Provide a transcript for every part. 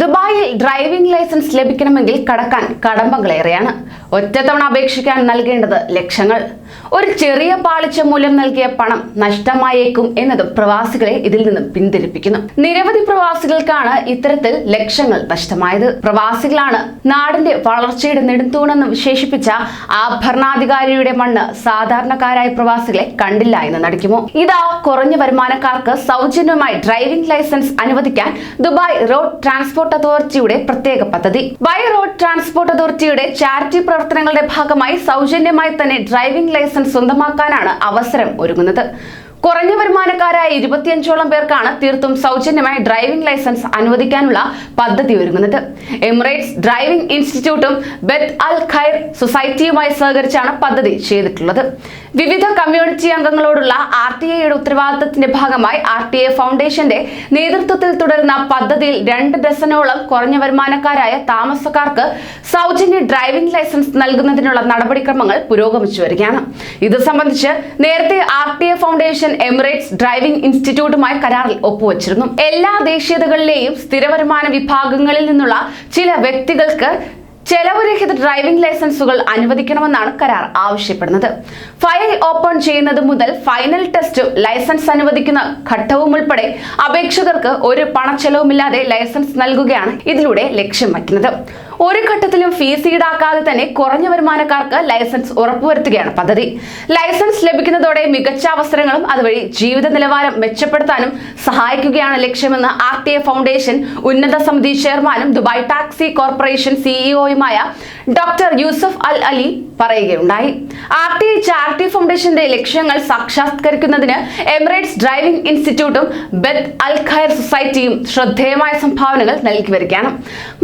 ദുബായിൽ driving licence ലഭിക്കണമെങ്കിൽ കടക്കാൻ കടമ്പകളേറെയാണ് ഒറ്റത്തവണ അപേക്ഷിക്കാൻ നൽകേണ്ടത് ലക്ഷങ്ങൾ. ഒരു ചെറിയ പാളിച്ച മൂലം നൽകിയ പണം നഷ്ടമായേക്കും എന്നത് പ്രവാസികളെ ഇതിൽ നിന്നും പിന്തിരിപ്പിക്കുന്നു. നിരവധി പ്രവാസികൾക്കാണ് ഇത്തരത്തിൽ ലക്ഷങ്ങൾ നഷ്ടമായത്. പ്രവാസികളാണ് നാടിന്റെ വളർച്ചയുടെ നെടുന്തൂണെന്ന് വിശേഷിപ്പിച്ച ആ ഭരണാധികാരിയുടെ മണ്ണ് സാധാരണക്കാരായ പ്രവാസികളെ കണ്ടില്ല എന്ന് നടിക്കുമോ? ഇതാ കുറഞ്ഞ വരുമാനക്കാർക്ക് സൗജന്യമായി ഡ്രൈവിംഗ് ലൈസൻസ് അനുവദിക്കാൻ ദുബായ് റോഡ് ട്രാൻസ്പോർട്ട് അതോറിറ്റിയുടെ പ്രത്യേക പദ്ധതി. ബൈ റോഡ് ട്രാൻസ്പോർട്ട് അതോറിറ്റിയുടെ ചാരിറ്റി പ്രവർത്തനങ്ങളുടെ ഭാഗമായി സൗജന്യമായി തന്നെ ഡ്രൈവിംഗ് ലൈസൻസ് സ്വന്തമാക്കാനാണ് അവസരം ഒരുങ്ങുന്നത്. കുറഞ്ഞ വരുമാനക്കാരായ ഇരുപത്തിയഞ്ചോളം പേർക്കാണ് തീർത്തും സൗജന്യമായി ഡ്രൈവിംഗ് ലൈസൻസ് അനുവദിക്കാനുള്ള പദ്ധതി ഒരുങ്ങുന്നത്. എമിറേറ്റ്സ് ഡ്രൈവിംഗ് ഇൻസ്റ്റിറ്റ്യൂട്ടും ബെത്ത് അൽ ഖൈർ സൊസൈറ്റിയുമായി സഹകരിച്ചാണ് പദ്ധതി ചെയ്തിട്ടുള്ളത്. വിവിധ കമ്മ്യൂണിറ്റി അംഗങ്ങളോടുള്ള ആർ ടി ഐയുടെ ഉത്തരവാദിത്തത്തിന്റെ ഭാഗമായി ആർ ടി എ ഫൗണ്ടേഷന്റെ നേതൃത്വത്തിൽ തുടരുന്ന പദ്ധതിയിൽ രണ്ട് ഡസനോളം കുറഞ്ഞ വരുമാനക്കാരായ താമസക്കാർക്ക് സൗജന്യ ഡ്രൈവിംഗ് ലൈസൻസ് നൽകുന്നതിനുള്ള നടപടിക്രമങ്ങൾ പുരോഗമിച്ചു വരികയാണ്. ഇത് സംബന്ധിച്ച് നേരത്തെ R T A foundation Emirates driving ഇൻസ്റ്റിറ്റ്യൂട്ടുമായി കരാറിൽ ഒപ്പുവച്ചിരുന്നു. എല്ലാ ദേശീയതകളിലെയും സ്ഥിരവരുമാന വിഭാഗങ്ങളിൽ നിന്നുള്ള ചില വ്യക്തികൾക്ക് ചെലവുരഹിത ഡ്രൈവിംഗ് ലൈസൻസുകൾ അനുവദിക്കണമെന്നാണ് കരാർ ആവശ്യപ്പെടുന്നത്. ഫയൽ ഓപ്പൺ ചെയ്യുന്നത് മുതൽ ഫൈനൽ ടെസ്റ്റും ലൈസൻസ് അനുവദിക്കുന്ന ഘട്ടവും ഉൾപ്പെടെ അപേക്ഷകർക്ക് ഒരു പണച്ചെലവുമില്ലാതെ ലൈസൻസ് നൽകുകയാണ് ഇതിലൂടെ ലക്ഷ്യം വയ്ക്കുന്നത്. ഒരു ഘട്ടത്തിലും ഫീസ് ഈടാക്കാതെ തന്നെ കുറഞ്ഞ വരുമാനക്കാർക്ക് ലൈസൻസ് ഉറപ്പുവരുത്തുകയാണ് പദ്ധതി. ലൈസൻസ് ലഭിക്കുന്നതോടെ മികച്ച അവസരങ്ങളും അതുവഴി ജീവിത നിലവാരം മെച്ചപ്പെടുത്താനും സഹായിക്കുകയാണ് ലക്ഷ്യമെന്ന് ആർ ടി എ ഫൗണ്ടേഷൻ ഉന്നത സമിതി ചെയർമാനും ദുബായ് ടാക്സി കോർപ്പറേഷൻ സിഇഒയുമായ ഡോക്ടർ യൂസഫ് അൽ അലി പറയുകയുണ്ടായി. ആർ ടി ചാരിറ്റി ഫൗണ്ടേഷന്റെ ലക്ഷ്യങ്ങൾ സാക്ഷാത്കരിക്കുന്നതിന് എമിറേറ്റ്സ് ഡ്രൈവിംഗ് ഇൻസ്റ്റിറ്റ്യൂട്ടും ബെത്ത് അൽ ഖയർ സൊസൈറ്റിയും ശ്രദ്ധേയമായ സംഭാവനകൾ നൽകി വരികയാണ്.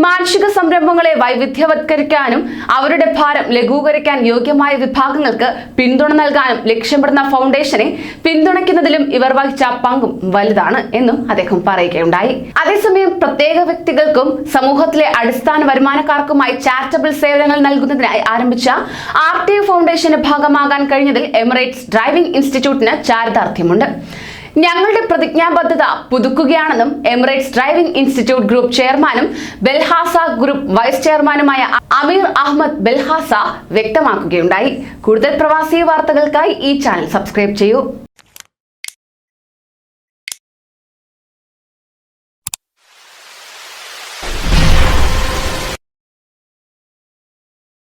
മാനുഷിക സംരംഭങ്ങളെ വൈവിധ്യവത്കരിക്കാനും അവരുടെ ഭാരം ലഘൂകരിക്കാൻ യോഗ്യമായ വിഭാഗങ്ങൾക്ക് പിന്തുണ നൽകാനും ലക്ഷ്യമിടുന്ന ഫൗണ്ടേഷനെ പിന്തുണയ്ക്കുന്നതിലും ഇവർ വഹിച്ച പങ്കും വലുതാണ് എന്നും അദ്ദേഹം പറയുകയുണ്ടായി. അതേസമയം പ്രത്യേക വ്യക്തികൾക്കും സമൂഹത്തിലെ അടിസ്ഥാന വരുമാനക്കാർക്കുമായി ചാരിറ്റബിൾ സേവനങ്ങൾ നൽകുന്നതിനായി ആരംഭിച്ച ആർ ടി ഫൗണ്ടേഷന്റെ ഭാഗമാകാൻ കഴിഞ്ഞതിൽ എമിറേറ്റ്സ് ഡ്രൈവിംഗ് ഇൻസ്റ്റിറ്റ്യൂട്ടിന് ചാരിതാർത്ഥ്യമുണ്ട്. ഞങ്ങളുടെ പ്രതിജ്ഞാബദ്ധത പുതുക്കുകയാണെന്നും എമിറേറ്റ്സ് ഡ്രൈവിംഗ് ഇൻസ്റ്റിറ്റ്യൂട്ട് ഗ്രൂപ്പ് ചെയർമാനും ബെൽഹാസ ഗ്രൂപ്പ് വൈസ് ചെയർമാനുമായ അമീർ അഹമ്മദ് ബെൽഹാസ വ്യക്തമാക്കുകയുണ്ടായി. കൂടുതൽ പ്രവാസി വാർത്തകൾക്കായി ഈ ചാനൽ സബ്സ്ക്രൈബ് ചെയ്യൂ.